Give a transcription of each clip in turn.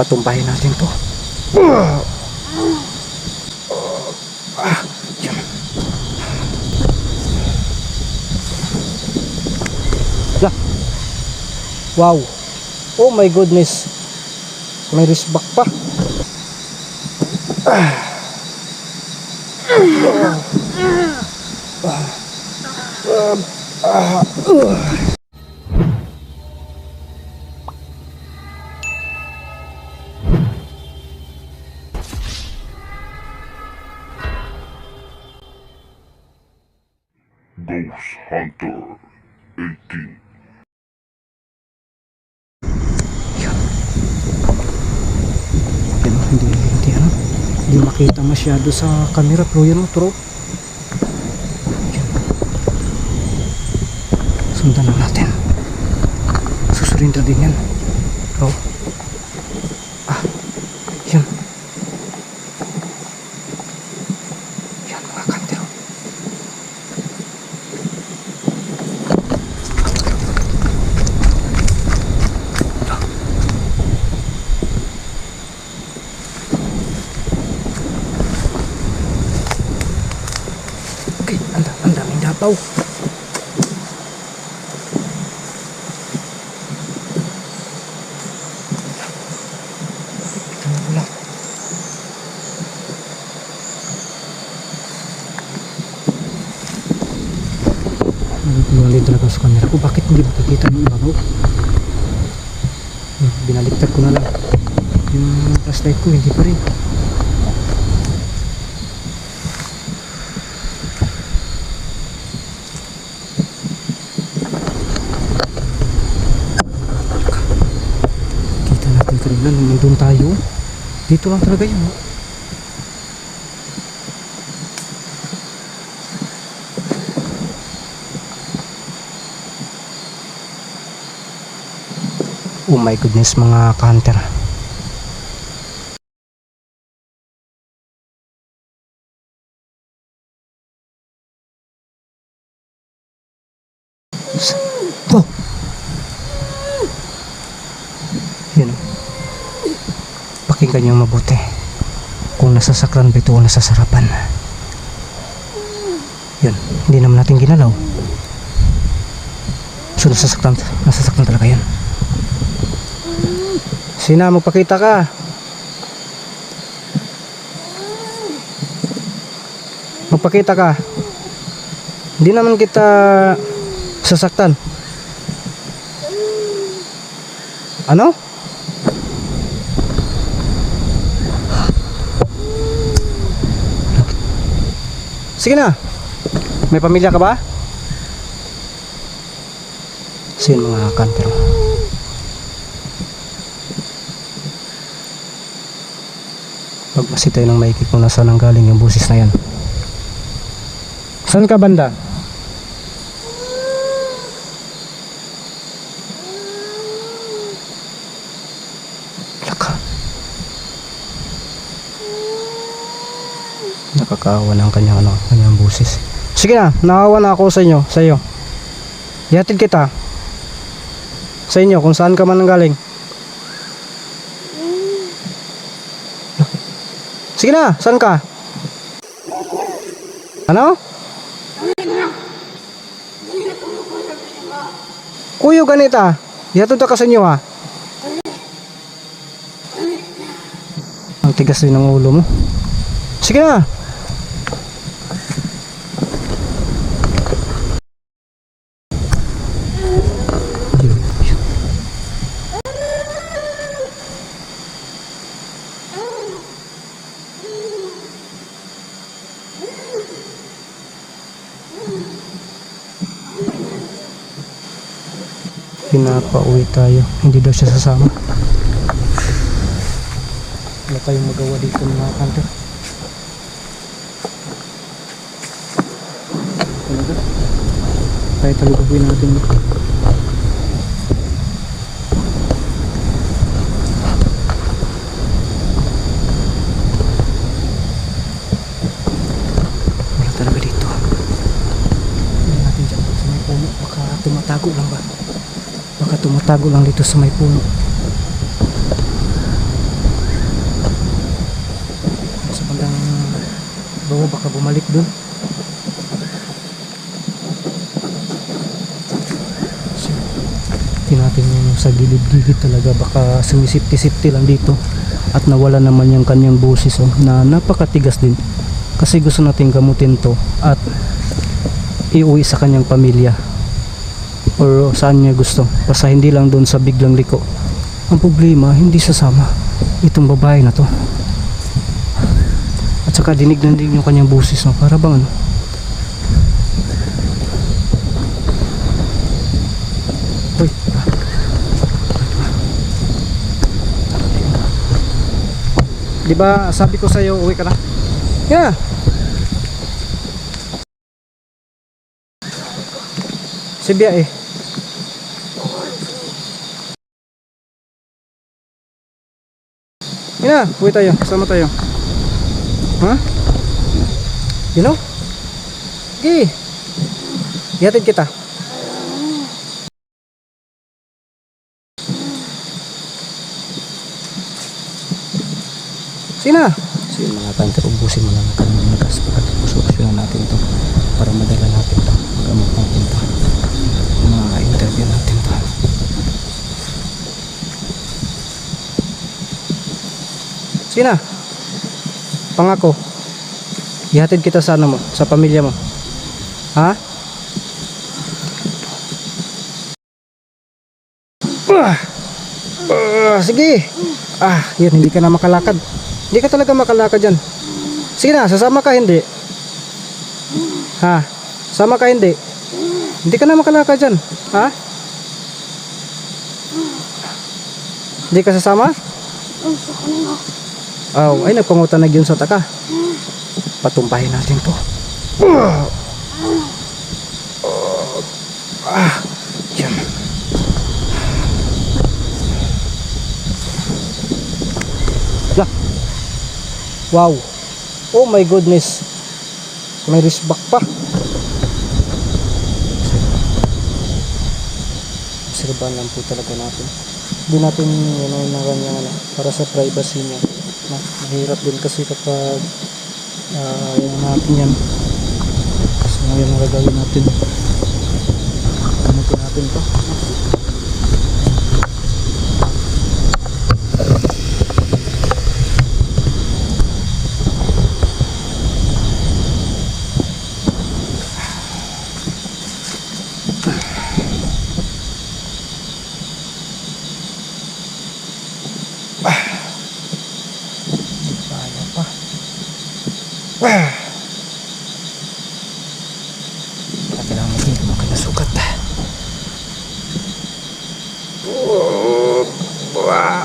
Patumbahin natin to. Ah. Lah. Wow. Oh my goodness. May risbak pa. Ghost Hunter 18. Yan, hindi, hindi ano. Hindi makita masyado sa camera pero yan turo. Yan. Sundan na natin. Susurinda din yan. Bro. Ah, yan. Yan mga kantero. Okay, anda, wala. Nagkulang talaga sa camera ko. Bakit hindi makikita yung ibabaw? Binaliktad ko na lang. Yung flashlight ko, hindi pa rin. Kita natin kanina nung nandun tayo. Dito lang talaga yun. oh. My goodness mga hunter. Oh! Yun. Pakinggan niyo mabuti. Kung nasasakran ba ito o nasasarapan. Yun. Hindi naman natin ginalaw. So nasasaktan, nasasaktan talaga yan. Sina, magpakita ka. Magpakita ka. Hindi naman kita sasaktan. Ano? Sige na. May pamilya ka ba? Sino mga kantero? Pagmasi tayo ng maikip kung nasaan ang galing yung busis na yan. Saan ka banda? Nakakaawa na ang kanyang ano, kanyang busis. Sige na, nakawa na ako sa inyo, sa iyo. Yatid kita. Sa inyo, kung saan ka man galing. Sige na, saan ka? Ano? Kuyo ganita. Yatod ka sa inyo ha. Ang tigas din ng ulo mo. Sige na. Pinapauwi tayo. Hindi daw siya sasama. Wala tayong magawa dito mga kanto. Talaga. Kaya talaga gawin natin. Wala nagtatago lang dito sa may puno. Sa bandang bawa baka bumalik dun. So, natin yung sa gilid-gilid talaga. Baka sumisipti-sipti lang dito at nawala naman yung kanyang busis oh, na napakatigas din. Kasi gusto natin gamutin to at iuwi sa kanyang pamilya or saan niya gusto basta hindi lang doon sa biglang liko ang problema hindi sasama itong babae na to at saka dinig na din yung kanyang boses no? para bang ano Uy, ah. Di ba sabi ko sa iyo uwi ka na? Yeah. Si Bia eh. Ina, uwi tayo. Sama tayo. Ha? Know? Sige. Ihatid kita. Sina? So yun mga kanter, ubusin mo lang ang kanyang gas para solusyonan natin to para madala natin to magamot natin to mga interview natin to Sina? Pangako Ihatid kita sa ano mo, sa pamilya mo Ha? Ah! Ah, sige Ah, yun, hindi ka na makalakad Hindi ka talaga makalakad yan Sige na, sasama ka hindi Ha? Sama ka hindi Hindi ka na makalakad dyan Ha? Hindi ka sasama? Oh, ay nagpangutanag yun sa taka. Patumpahin natin to. Ah, yan. Wow. Oh my goodness. May wristback pa. Obserbahan lang po talaga natin. Hindi natin ano, na kanyang ano, para sa privacy niya. Mahirap din kasi kapag uh, yung natin yan. So ngayon ang gagawin natin. Gamutin natin to.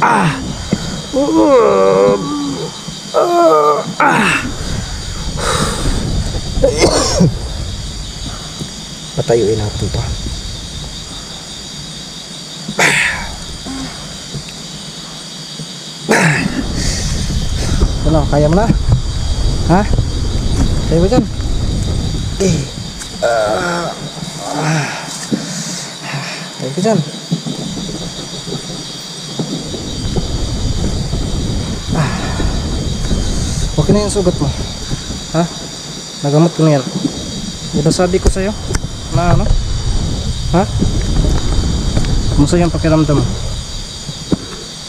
Ah. Ah. Patayuin natin to. Ano, kaya mo na? Ha? Kaya mo dyan? Eh. Ah. Ah. Kaya ko dyan. Okay na yung sugat mo. Ha? Nagamot ko na yan. Di ba sabi ko sa'yo? Na ano? Ha? Kumusta yung pakiramdam?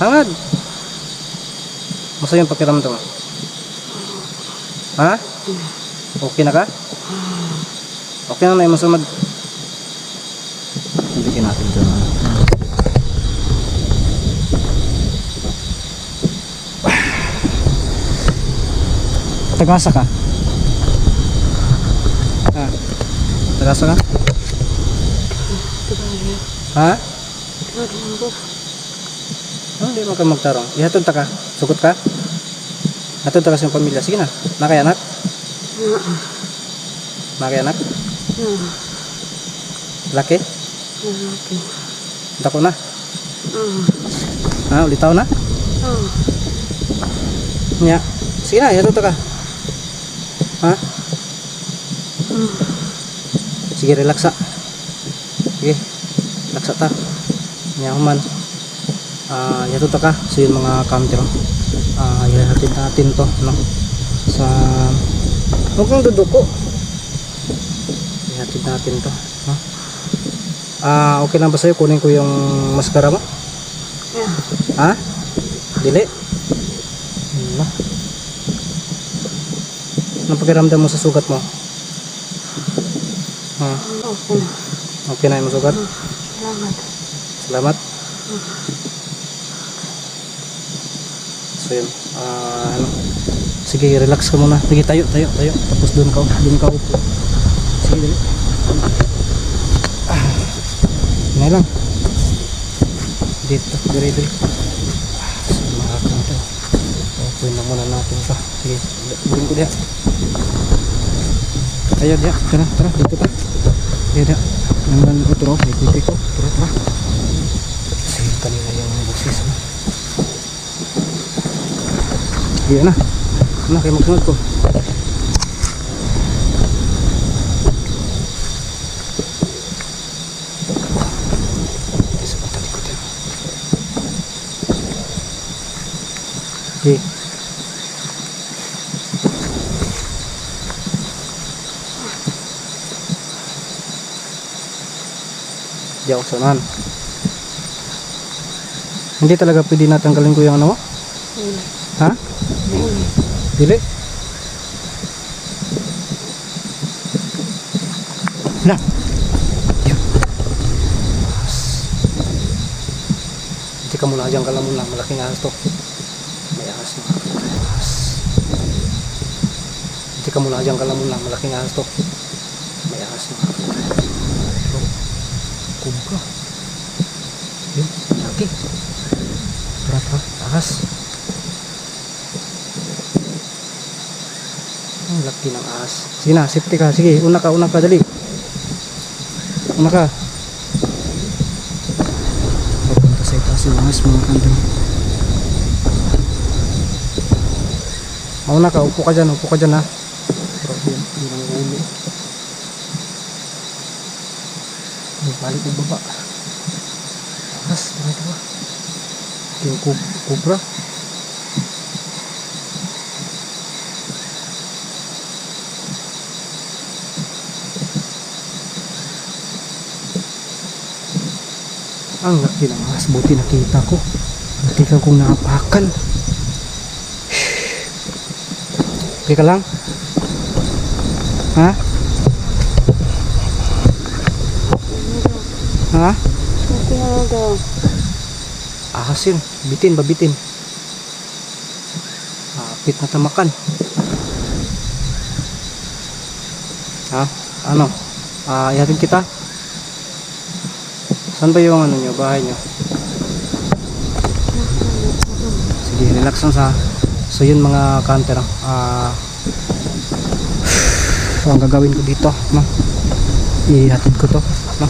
Hangad! Masa yung pakiramdam? Ha? Okay na ka? Okay na na yung masamad. Tagasa ka? Ha? Tagasa ka? Ha? Oh, hindi mo ka magtarong. Ihatod ta ka. Sugot ka. Hatod ta ka sa iyong pamilya. Sige na. Nakay anak? Nakay anak? Laki? Dako na? Ha? Ulitaw na? Nya. Sige na. Ihatod ta ka. Ha? Sige, relaksa. Sige. Relaksa ta. Nya human. Ah, yato ta ka sa yung mga camera. Ah, ihatid natin to, no? Sa Huwag kang duduko. Ihatid natin to. Ha? Ah, okay lang ba sa'yo? Kunin ko yung maskara mo? Ha? Dili? Anong pakiramdam mo sa sugat mo? Ha? Okay. Okay na yung sugat? Salamat. Salamat. So yun, ah, ano, sige relax ka muna. Sige tayo, tayo, tayo. Tapos doon ka, doon ka upo. Sige dali. Ah, Hinay lang. Dito, diri, diri. Ah, sa mga kanto. Upuin na muna natin pa. Sige, bilhin ko diya. Ayo diya, tara, tara, dito ta. Diya, diya. Naman utro, may pipi ko. Tara, tara. Kasi kanina yung buksis. Iya na. Ano kayo magsunod ko? Di ako sanan. Hindi talaga pwede natanggalin ko yung ano mo? Ha? Dili. Na. Hindi ka muna dyan kala muna. Malaking ahas to. May ahas na. Hindi ka muna dyan kala muna. Malaking ahas to. May ahas na. Kubra. Yun. Laki. Tara, tara. Ahas. Ang laki ng ahas. Sige na, safety ka. Sige, una ka, una ka, dali. Una ka. Papunta sa itaas yung ahas mga kanto. Mauna ka, upo ka dyan, upo ka dyan ha. Grabe yan, yun ang ulo. Ay, balik yung baba. Ahas, diba, diba? Yung kub kubra. Ang laki ng ahas. Buti nakita ko. Buti ka kong naapakan. Okay ka lang? Ha? Ha? Daw. Ahas yun. Bitin ba bitin? Hapit na tamakan. Ha? Ano? Ah, ihatid kita? Saan ba yung ano nyo? Bahay nyo? Sige, relax lang sa So yun mga counter ah so ang gagawin ko dito no ihatid ko to no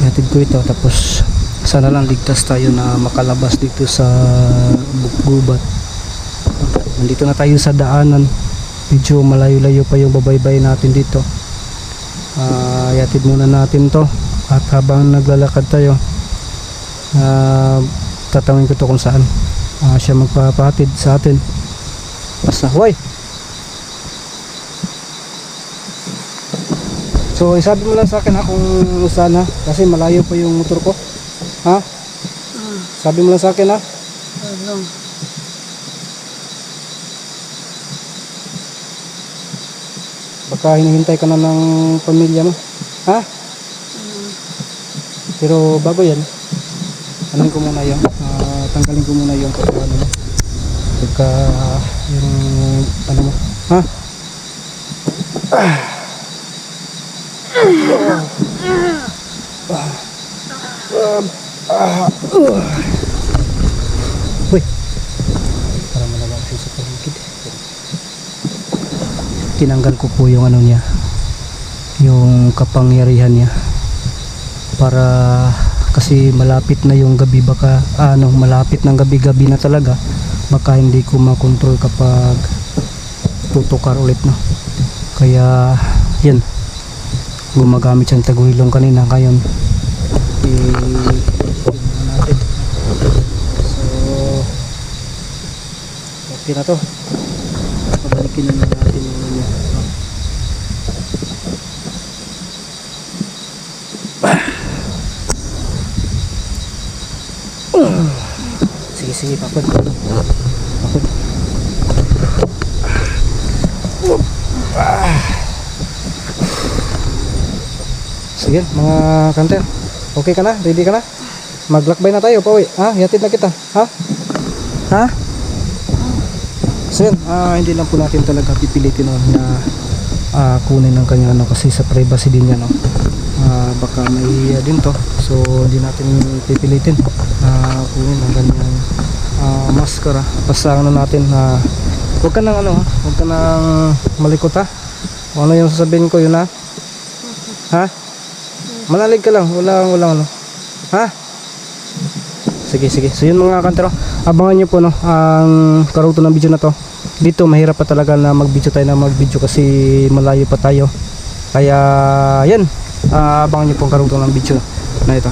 ihatid ko ito tapos sana lang ligtas tayo na makalabas dito sa gubat nandito na tayo sa daanan. Medyo malayo-layo pa yung babaybay natin dito. Ah ihatid muna natin to. At habang naglalakad tayo ah tatawin ko to kung saan Ah, siya magpapahatid sa atin. Basta hoy so isabi mo lang sa akin ha kung saan ha kasi malayo pa yung motor ko. Ha? Ah, sabi mo lang sa akin ha? Tulong. baka hinihintay ka na ng pamilya mo. Ha? Pero bago yan anuin ko muna yung ah, tanggalin ko muna yung ano mo pagka yung ano mo ha Uy. Para malaman siya sa paligid. Tinanggal ko po yung ano niya. Yung kapangyarihan niya. Para kasi malapit na yung gabi baka ano malapit ng gabi-gabi na talaga baka hindi ko makontrol kapag tutukar ulit no kaya yan gumagamit siyang taguilong kanina ngayon natin so okay na to panikin na natin yung ano. no? Sige, sige. Papad. Sige, mga kanter. Okay ka na? Ready ka na? Maglakbay na tayo, pauwi. Ha? Yatid na kita. Ha? Ha? So yun, ah, hindi lang po natin talaga pipilitin no, na ah, kunin ng kanya ano, kasi sa privacy din niya no. Ah, baka may din to. So hindi natin pipilitin na kunin ang kanyang ah, maskara. Basta ano natin na huwag ka nang ano, huwag ka nang malikot ha. Kung ano yung sasabihin ko yun ha. Ha? Manalig ka lang, wala wala ano. Ha? Sige, sige. So yun mga kantero, abangan nyo po no, ang karuto ng video na to. Dito mahirap pa talaga na mag-video tayo na mag-video kasi malayo pa tayo. Kaya yan, ah, abangan nyo po ang karuto ng video na ito.